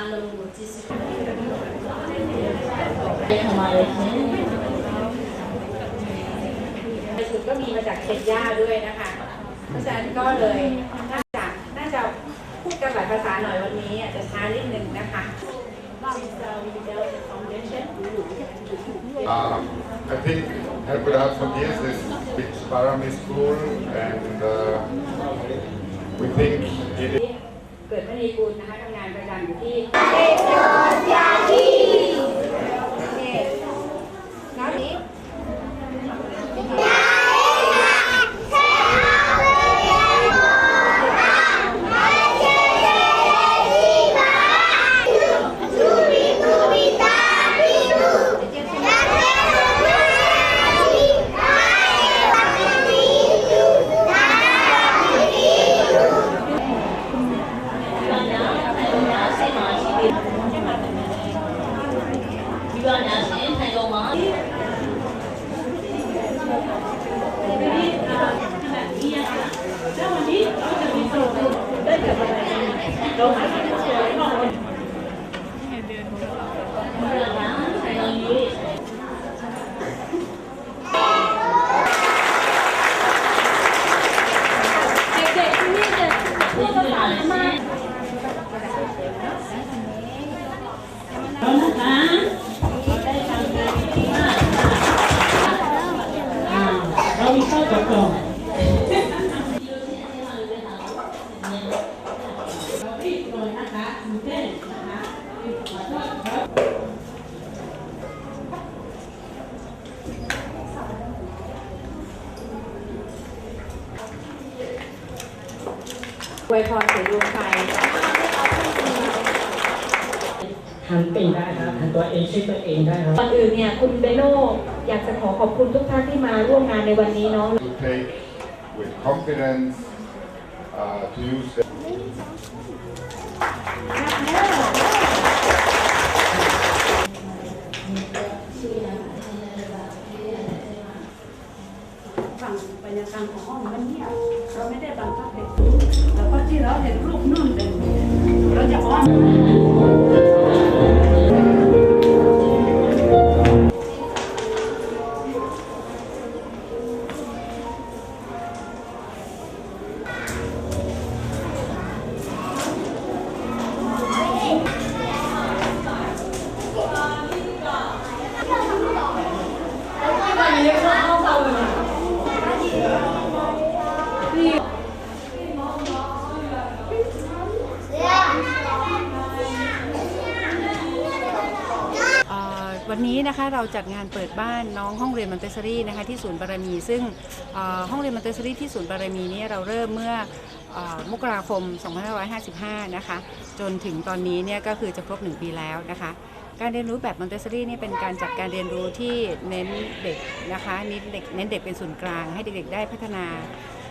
มาเลยสุดก็มีมาจากเคนยาด้วยนะคะ เพราะฉะนั้นก็เลยน่าจะน่าจะพูดกันหลายภาษาหน่อยวันนี้อาจจะช้านิดนึงนะคะ uh, I think I could have some years this Parami school and uh, we think it is เกิดมณีกุลนะคะทำงานประจำอยู่ที่โ are national حيوان Thank you. วกับกล่องอวยพรสู่ดวงไฟ หันตีได้ครับหันตัวเองช่วยตัวเองได้ครับ ก่อนอื่นเนี่ยคุณเบโน่อยากจะขอขอบคุณทุกท่านที่มาร่วมงานในวันนี้เนาะ to take with confidence uh, to use the ฝั่งบรรยากาศของห้องมันเนี่ยเราไม่ได้บังคับเด็กแต่ว่าที่เราเห็นรูปนู่นเป็นเราจะอ้อน วันนี้นะคะเราจัดงานเปิดบ้านน้องห้องเรียนมันเตสซอรี่นะคะที่ศูนย์บารมี ซึ่งห้องเรียนมันเตสซอรี่ที่ศูนย์บารมีนี่เราเริ่มเมื่ออมกราคม 2555 นะคะ จนถึงตอนนี้เนี่ยก็คือจะครบ 1 ปีแล้วนะคะ การเรียนรู้แบบมอนเตสซอรี่นี่เป็นการจัดการเรียนรู้ที่เน้นเด็กนะคะเน้นเด็กเน้นเด็กเป็นศูนย์กลาง ให้เด็กๆได้พัฒนา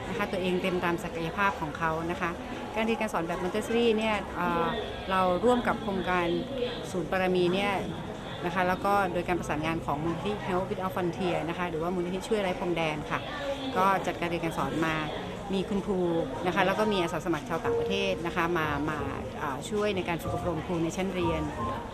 นะคะตัวเองเต็มตามศักยภาพของเขานะคะ การเรียนการสอนแบบมอนเตสซอรี่เนี่ยเเราร่วมกับโครงการศูนย์บารมีเนี่ย นะคะแล้วก็โดยการประสานงานของมูลที่ Help Without Frontier นะคะหรือว่ามูลนิธิช่วยไร้พรมแดนค่ะ ก็จัดการเรียนการสอนมามีคุณครูนะคะแล้วก็มีอาสาสมัครชาวต่างประเทศนะคะมามาอ่าช่วยในการฝึกอบรมครูในชั้นเรียน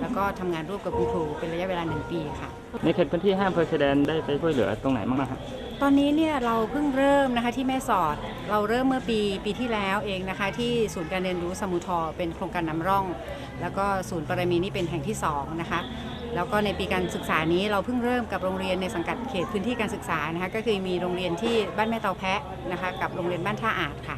แล้วก็ทำงานร่วมกับคุณครูเป็นระยะเวลาหนึ่งปีค่ะ ในเขตพื้นที่ห้ามเพอร์เซแดนได้ไปช่วยเหลือตรงไหนบ้างนะครับตอนนี้เนี่ยเราเพิ่งเริ่มนะคะที่แม่สอดเราเริ่มเมื่อปีปีที่แล้วเองนะคะที่ศูนย์การเรียนรู้สมุทรเป็นโครงการนำร่อง แล้วก็ศูนย์ปรมีนี่เป็นแห่งที่สองนะคะ แล้วก็ในปีการศึกษานี้เราเพิ่งเริ่มกับโรงเรียนในสังกัดเขตพื้นที่การศึกษานะคะก็คือมีโรงเรียนที่บ้านแม่เตาแพะนะคะกับโรงเรียนบ้านท่าอาดค่ะ